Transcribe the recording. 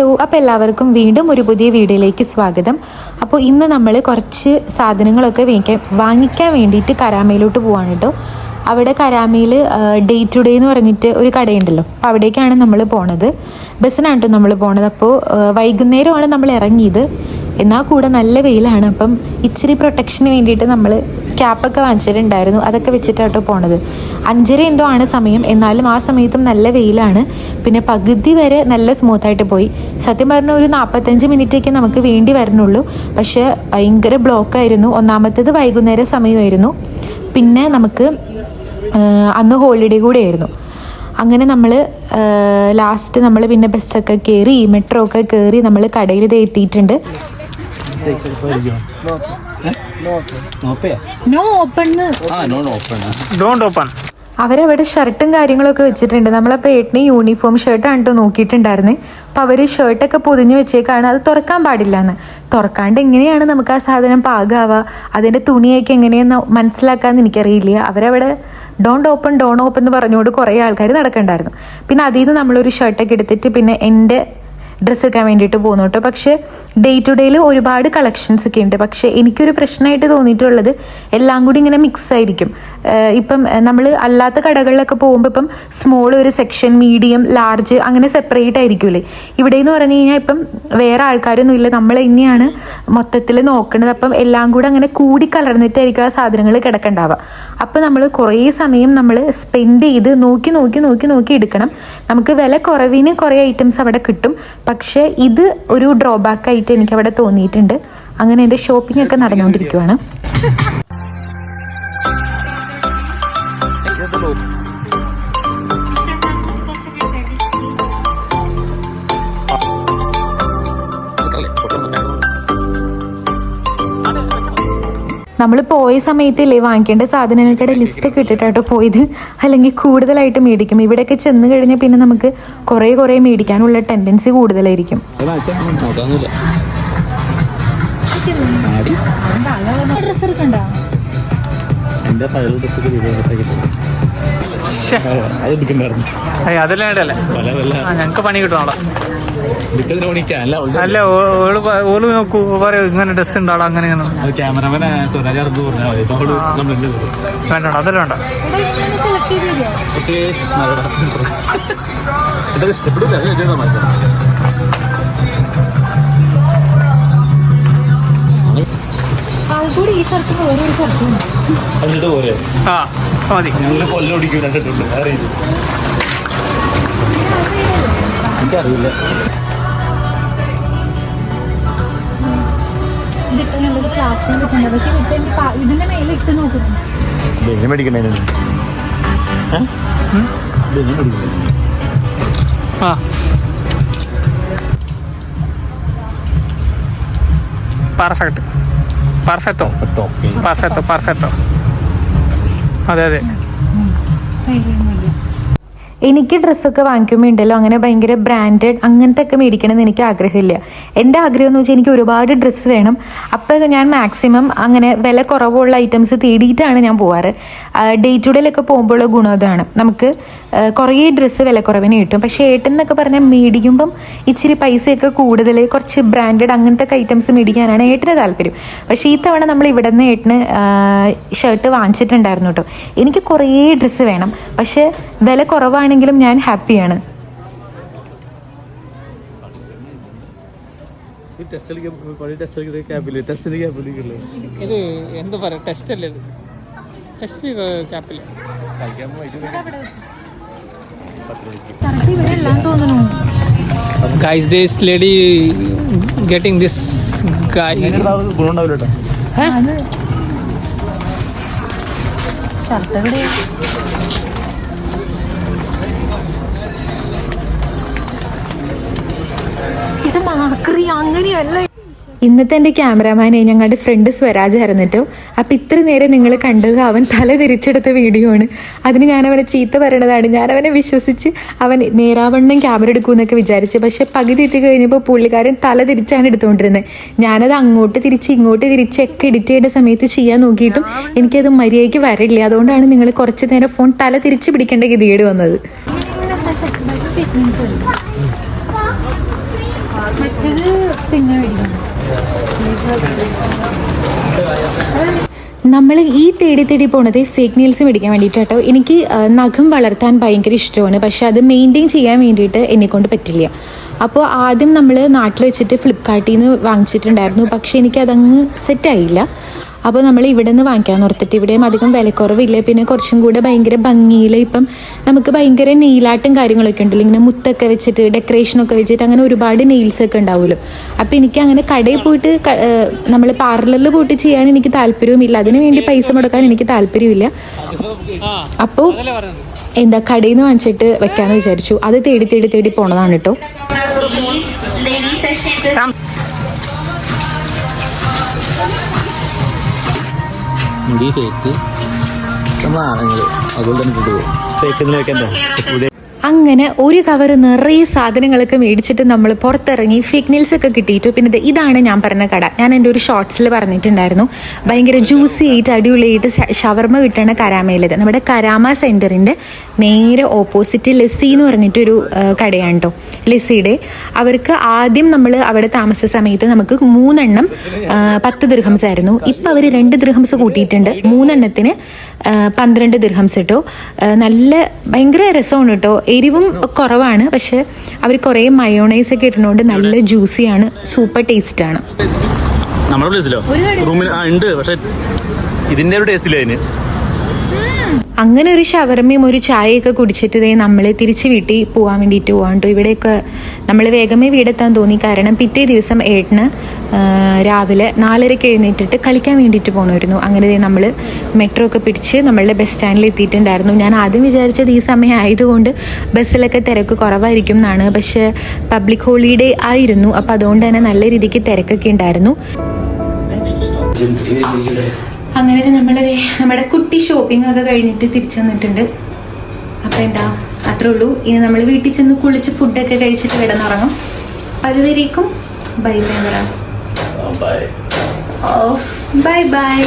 Hello അപ്പോൾ എല്ലാവർക്കും വീണ്ടും ഒരു പുതിയ വീഡിയോയിലേക്ക് സ്വാഗതം. അപ്പോൾ ഇന്ന് നമ്മൾ കുറച്ച് സാധനങ്ങളൊക്കെ വാങ്ങിക്കാൻ വാങ്ങിക്കാൻ വേണ്ടിയിട്ട് കരാമയിലോട്ട് പോവാണ് കേട്ടോ അവിടെ കരാമയിൽ ഡേ ടു ഡേ എന്ന് പറഞ്ഞിട്ട് ഒരു കടയുണ്ടല്ലോ. അപ്പോൾ അവിടേക്കാണ് നമ്മൾ പോണത്. ബസ്സിനാണ് കേട്ടോ നമ്മൾ പോണത്. അപ്പോൾ വൈകുന്നേരമാണ് നമ്മൾ ഇറങ്ങിയത്. എന്നാൽ കൂടെ നല്ല വെയിലാണ്. അപ്പം ഇച്ചിരി പ്രൊട്ടക്ഷന് വേണ്ടിയിട്ട് നമ്മൾ ക്യാപ്പൊക്കെ വാങ്ങിച്ചിട്ടുണ്ടായിരുന്നു. അതൊക്കെ വെച്ചിട്ടാട്ടോ പോണത്. അഞ്ചര എന്തോ ആണ് സമയം. എന്നാലും ആ സമയത്തും നല്ല വെയിലാണ്. പിന്നെ പകുതി വരെ നല്ല സ്മൂത്തായിട്ട് പോയി. സത്യം പറഞ്ഞ ഒരു നാൽപ്പത്തഞ്ച് മിനിറ്റൊക്കെ നമുക്ക് വേണ്ടി വരണുള്ളൂ. പക്ഷേ ഭയങ്കര ബ്ലോക്കായിരുന്നു ഒന്നാമത്തേത് വൈകുന്നേര സമയമായിരുന്നു. പിന്നെ നമുക്ക് അന്ന് ഹോളിഡേ കൂടെ ആയിരുന്നു അങ്ങനെ നമ്മൾ ലാസ്റ്റ് നമ്മൾ പിന്നെ ബസ്സൊക്കെ കയറി മെട്രോ ഒക്കെ കയറി നമ്മൾ കടയിൽ എത്തിയിട്ടുണ്ട്. നോ ഓപ്പൺ ആ no no open don't open അവരവിടെ ഷർട്ടും കാര്യങ്ങളൊക്കെ വെച്ചിട്ടുണ്ട്. നമ്മളപ്പോൾ ഏട്ടന് യൂണിഫോം ഷർട്ടാണ് കേട്ടോ നോക്കിയിട്ടുണ്ടായിരുന്നത് അപ്പോൾ അവർ ഷർട്ടൊക്കെ പൊതിഞ്ഞ് വെച്ചേക്കാണ്. അത് തുറക്കാൻ പാടില്ല എന്ന് തുറക്കാണ്ട് എങ്ങനെയാണ് നമുക്ക് ആ സാധനം പാകാവുക? അതിന്റെ തുണിയൊക്കെ എങ്ങനെയെന്ന് മനസ്സിലാക്കാമെന്ന് എനിക്കറിയില്ല. അവരവിടെ ഡോണ്ട് ഓപ്പൺ ഡോൺ ഓപ്പൺ എന്ന് പറഞ്ഞുകൊണ്ട് കുറേ ആൾക്കാർ നടക്കണ്ടായിരുന്നു. പിന്നെ അതിൽ നിന്ന് നമ്മളൊരു ഷർട്ടൊക്കെ എടുത്തിട്ട് പിന്നെ എന്റെ ഡ്രസ്സ് എടുക്കാൻ വേണ്ടിയിട്ട് പോകുന്നു കേട്ടോ. പക്ഷേ ഡേ ടു ഡേയിൽ ഒരുപാട് കളക്ഷൻസ് ഒക്കെ ഉണ്ട്. പക്ഷേ എനിക്കൊരു പ്രശ്നമായിട്ട് തോന്നിയിട്ടുള്ളത് എല്ലാം കൂടി ഇങ്ങനെ മിക്സ് ആയിരിക്കും. ഇപ്പം നമ്മൾ അല്ലാത്ത കടകളിലൊക്കെ പോകുമ്പോൾ ഇപ്പം സ്മോൾ ഒരു സെക്ഷൻ മീഡിയം ലാർജ് അങ്ങനെ സെപ്പറേറ്റ് ആയിരിക്കുമല്ലേ ഇവിടെ എന്ന് പറഞ്ഞു കഴിഞ്ഞാൽ ഇപ്പം വേറെ ആൾക്കാരൊന്നും ഇല്ല. നമ്മൾ തന്നെയാണ് മൊത്തത്തിൽ നോക്കുന്നത് അപ്പം എല്ലാം കൂടെ അങ്ങനെ കൂടി കലർന്നിട്ടായിരിക്കും ആ സാധനങ്ങൾ കിടക്കണ്ടാവുക. അപ്പം നമ്മൾ കുറേ സമയം നമ്മൾ സ്പെൻഡ് ചെയ്ത് നോക്കി നോക്കി നോക്കി നോക്കി എടുക്കണം. നമുക്ക് വില കുറവിന് കുറേ ഐറ്റംസ് അവിടെ കിട്ടും. പക്ഷേ ഇത് ഒരു ഡ്രോബാക്കായിട്ട് എനിക്ക് അവിടെ തോന്നിയിട്ടുണ്ട്. അങ്ങനെ എന്റെ ഷോപ്പിംഗ് ഒക്കെ നടന്നുകൊണ്ടിരിക്കുവാണ്. നമ്മൾ പോയ സമയത്തില്ലേ വാങ്ങിക്കേണ്ട സാധനങ്ങൾക്കിടെ ലിസ്റ്റ് ഒക്കെ ഇട്ടിട്ടാട്ടോ പോയത്. അല്ലെങ്കിൽ കൂടുതലായിട്ട് മേടിക്കും. ഇവിടെയൊക്കെ ചെന്ന് കഴിഞ്ഞാൽ പിന്നെ നമുക്ക് കുറേ കുറേ മേടിക്കാനുള്ള ടെൻഡൻസി കൂടുതലായിരിക്കും. അതെല്ലാം ഞങ്ങൾക്ക് പണി കിട്ടും അവിടെ അല്ല ഓൾ ഓൾ നോക്കൂ. പറയൂ ഇങ്ങനെ ഡ്രസ് ഉണ്ടാവും അങ്ങനെ മതി. വേണ്ട അതെല്ലാം വേണ്ട. വലിയ തമാശ അതുകൂടി ഈ കിട്ടുന്നത് പക്ഷെ ഇതിന്റെ മേലെ ഇട്ട് മേടിക്കണേ ആ. പെർഫെക്റ്റ് പെർഫെക്റ്റോ പെർഫെക്റ്റോ പെർഫെക്റ്റോ അതെ അതെ. എനിക്ക് ഡ്രസ്സൊക്കെ വാങ്ങിക്കുമ്പോൾ ഉണ്ടല്ലോ അങ്ങനെ ഭയങ്കര ബ്രാൻഡഡ് അങ്ങനത്തെ ഒക്കെ മേടിക്കണമെന്ന് എനിക്ക് ആഗ്രഹമില്ല. എന്റെ ആഗ്രഹം എന്ന് വെച്ചാൽ എനിക്ക് ഒരുപാട് ഡ്രസ്സ് വേണം. അപ്പോൾ ഞാൻ മാക്സിമം അങ്ങനെ വില കുറവുള്ള ഐറ്റംസ് തേടിയിട്ടാണ് ഞാൻ പോവാറ്. ഡേ ടു ഡേയിലൊക്കെ പോകുമ്പോഴുള്ള ഗുണം അതാണ്. നമുക്ക് കുറേ ഡ്രസ്സ് വില കുറവിന് കിട്ടും. പക്ഷേ ഏട്ടൻ എന്നൊക്കെ പറഞ്ഞാൽ മേടിക്കുമ്പം ഇച്ചിരി പൈസയൊക്കെ കൂടുതൽ കുറച്ച് ബ്രാൻഡഡ് അങ്ങനത്തെ ഒക്കെ ഐറ്റംസ് മേടിക്കാനാണ് ഏട്ടന് താല്പര്യം. പക്ഷേ ഈ തവണ നമ്മൾ ഇവിടെ നിന്ന് ഏട്ടന് ഷർട്ട് വാങ്ങിച്ചിട്ടുണ്ടായിരുന്നു കേട്ടോ എനിക്ക് കുറേ ഡ്രസ്സ് വേണം. പക്ഷേ വില കുറവാണെങ്കിലും ഞാൻ ഹാപ്പിയാണ് ടെസ്റ്റ് ക്യാബിൽ ടെസ്റ്റിന് ക്യാബിലേക്കുള്ളൂ ഇത് എന്താ പറയുക ടെസ്റ്റ് അല്ലേ ഇത്? ടെസ്റ്റ് ക്യാപ്പില്ല കളിക്കാൻ പോയിട്ട് പത്ത് മണിക്ക് ഇവിടെ എല്ലാം തോന്നുന്നു guys this lady getting this guy ഇത് മാക്രി അങ്ങനെയല്ല. ഇന്നത്തെ എന്റെ ക്യാമറാമാനെ ഞങ്ങളുടെ ഫ്രണ്ട് സ്വരാജ് ആയിരുന്നിട്ടോ അപ്പം ഇത്ര നേരം നിങ്ങൾ കണ്ടത് അവൻ തല തിരിച്ചെടുത്ത വീഡിയോ ആണ്. അതിന് ഞാൻ അവനെ ചീത്ത പറയണതാണ്. ഞാൻ അവനെ വിശ്വസിച്ച് അവൻ നേരാവണ്ണം ക്യാമറ എടുക്കുമെന്നൊക്കെ വിചാരിച്ചു. പക്ഷേ പകുതി എത്തി കഴിഞ്ഞപ്പോൾ പുള്ളിക്കാരൻ തല തിരിച്ചാണ് എടുത്തുകൊണ്ടിരുന്നത് ഞാനത് അങ്ങോട്ട് തിരിച്ച് ഇങ്ങോട്ട് തിരിച്ച് ഒക്കെ എഡിറ്റ് ചെയ്യേണ്ട സമയത്ത് ചെയ്യാൻ നോക്കിയിട്ടും എനിക്കത് മര്യാദയ്ക്ക് വരില്ല അതുകൊണ്ടാണ് നിങ്ങൾ കുറച്ച് നേരം ഫോൺ തല തിരിച്ച് പിടിക്കേണ്ട ഗതികേട് വന്നത്. നമ്മൾ ഈ തേടി തേടി പോണത് ഫേക്ക് നെയിൽസ് മേടിക്കാൻ വേണ്ടിയിട്ടാട്ടോ. എനിക്ക് നഖം വളർത്താൻ ഭയങ്കര ഇഷ്ടമാണ്. പക്ഷെ അത് മെയിന്റെയിൻ ചെയ്യാൻ വേണ്ടിയിട്ട് എന്നെക്കൊണ്ട് പറ്റില്ല. അപ്പോൾ ആദ്യം നമ്മൾ നാട്ടിൽ വെച്ചിട്ട് ഫ്ലിപ്കാർട്ടിൽ നിന്ന് വാങ്ങിച്ചിട്ടുണ്ടായിരുന്നു. പക്ഷെ എനിക്കതങ്ങ് സെറ്റായില്ല അപ്പോൾ നമ്മൾ ഇവിടെ നിന്ന് വാങ്ങിക്കാൻ ഓർത്തിട്ട് ഇവിടെയും അധികം വിലക്കുറവില്ല പിന്നെ കുറച്ചും കൂടെ ഭയങ്കര ഭംഗിയിൽ ഇപ്പം നമുക്ക് ഭയങ്കര നെയിലാട്ടും കാര്യങ്ങളൊക്കെ ഉണ്ടല്ലോ ഇങ്ങനെ മുത്തൊക്കെ വെച്ചിട്ട് ഡെക്കറേഷനൊക്കെ വെച്ചിട്ട് അങ്ങനെ ഒരുപാട് നെയിൽസ് ഒക്കെ ഉണ്ടാവുമല്ലോ അപ്പോൾ എനിക്ക് അങ്ങനെ കടയിൽ പോയിട്ട് നമ്മൾ പാർലറിൽ പോയിട്ട് ചെയ്യാൻ എനിക്ക് താല്പര്യവുമില്ല അതിന് വേണ്ടി പൈസ മുടക്കാൻ എനിക്ക് താല്പര്യമില്ല അപ്പോൾ എന്താ കടയിൽ നിന്ന് വാങ്ങിച്ചിട്ട് വെക്കാമെന്ന് വിചാരിച്ചു അത് തേടി തേടി തേടി പോണതാണ് കേട്ടോ മുടി ഫേക്ക് നമ്മളാണെങ്കിൽ അതുപോലെ തന്നെ കൊണ്ടുപോകും ഫേക്ക് വെക്കണ്ടേ പുതിയ അങ്ങനെ ഒരു കവർ നിറയെ സാധനങ്ങളൊക്കെ മേടിച്ചിട്ട് നമ്മൾ പുറത്തിറങ്ങി ഫേക്ക് ഒക്കെ കിട്ടിയിട്ടു. പിന്നെ ഇതാണ് ഞാൻ പറഞ്ഞ കട. ഞാൻ എന്റെ ഒരു ഷോർട്സിൽ പറഞ്ഞിട്ടുണ്ടായിരുന്നു. ഭയങ്കര ജ്യൂസി ആയിട്ട് അടിപൊളിയായിട്ട് ഷവർമ കിട്ടണ കരാമയിലത്. നമ്മുടെ കരാമ സെന്ററിന്റെ നേരെ ഓപ്പോസിറ്റ് ലെസ്സി എന്ന് പറഞ്ഞിട്ടൊരു കടയാണ് കേട്ടോ ലെസ്സിയുടെ. അവർക്ക് ആദ്യം നമ്മൾ അവിടെ താമസ സമയത്ത് നമുക്ക് മൂന്നെണ്ണം പത്ത് ദൃഹംസ് ആയിരുന്നു. ഇപ്പം അവർ രണ്ട് ദൃഹംസ് കൂട്ടിയിട്ടുണ്ട്. മൂന്നെണ്ണത്തിന് പന്ത്രണ്ട് ദൃഹംസ് കേട്ടോ നല്ല ഭയങ്കര രസമാണ് കേട്ടോ എരിവും കുറവാണ് പക്ഷെ അവർ കുറേ മയോണൈസ് ഒക്കെ ഇടുന്നതുകൊണ്ട് നല്ല ആണ് സൂപ്പർ ടേസ്റ്റ് ആണ്. നമ്മുടെ പ്ലേസിലോ റൂമിൽ ആ ഉണ്ട് പക്ഷെ ഇതിന്റെ ഒരു ടേസ്റ്റ് ഇല്ല അതിന്. അങ്ങനെ ഒരു ഷവർമയും ഒരു ചായയൊക്കെ കുടിച്ചിട്ട് ദേ നമ്മൾ തിരിച്ച് വീട്ടിൽ പോകാൻ വേണ്ടിയിട്ട് പോകാൻ കേട്ടോ ഇവിടെയൊക്കെ നമ്മൾ വേഗമേ വീടെത്താൻ തോന്നി. കാരണം പിറ്റേ ദിവസം ഏട്ടന് രാവിലെ നാലരയ്ക്ക് എഴുന്നേറ്റിട്ട് കളിക്കാൻ വേണ്ടിയിട്ട് പോകണമായിരുന്നു അങ്ങനെ നമ്മൾ മെട്രോ ഒക്കെ പിടിച്ച് നമ്മളുടെ ബസ് സ്റ്റാൻഡിൽ എത്തിയിട്ടുണ്ടായിരുന്നു. ഞാൻ ആദ്യം വിചാരിച്ചത് ഈ സമയം ആയതുകൊണ്ട് ബസ്സിലൊക്കെ തിരക്ക് കുറവായിരിക്കും എന്നാണ്. പക്ഷേ പബ്ലിക് ഹോളിഡേ ആയിരുന്നു. അപ്പോൾ അതുകൊണ്ട് തന്നെ നല്ല രീതിക്ക് തിരക്കൊക്കെ ഉണ്ടായിരുന്നു. അങ്ങനെ നമ്മൾ നമ്മുടെ കുട്ടി ഷോപ്പിംഗ് ഒക്കെ കഴിഞ്ഞിട്ട് തിരിച്ചു വന്നിട്ടുണ്ട്. അപ്പം എന്താ അത്രേ ഉള്ളൂ. ഇനി നമ്മൾ വീട്ടിൽ ചെന്ന് കുളിച്ച് ഫുഡൊക്കെ കഴിച്ചിട്ട് കിടന്നുറങ്ങും പതിവരേക്കും അതുവരേക്കും bye bye oh bye by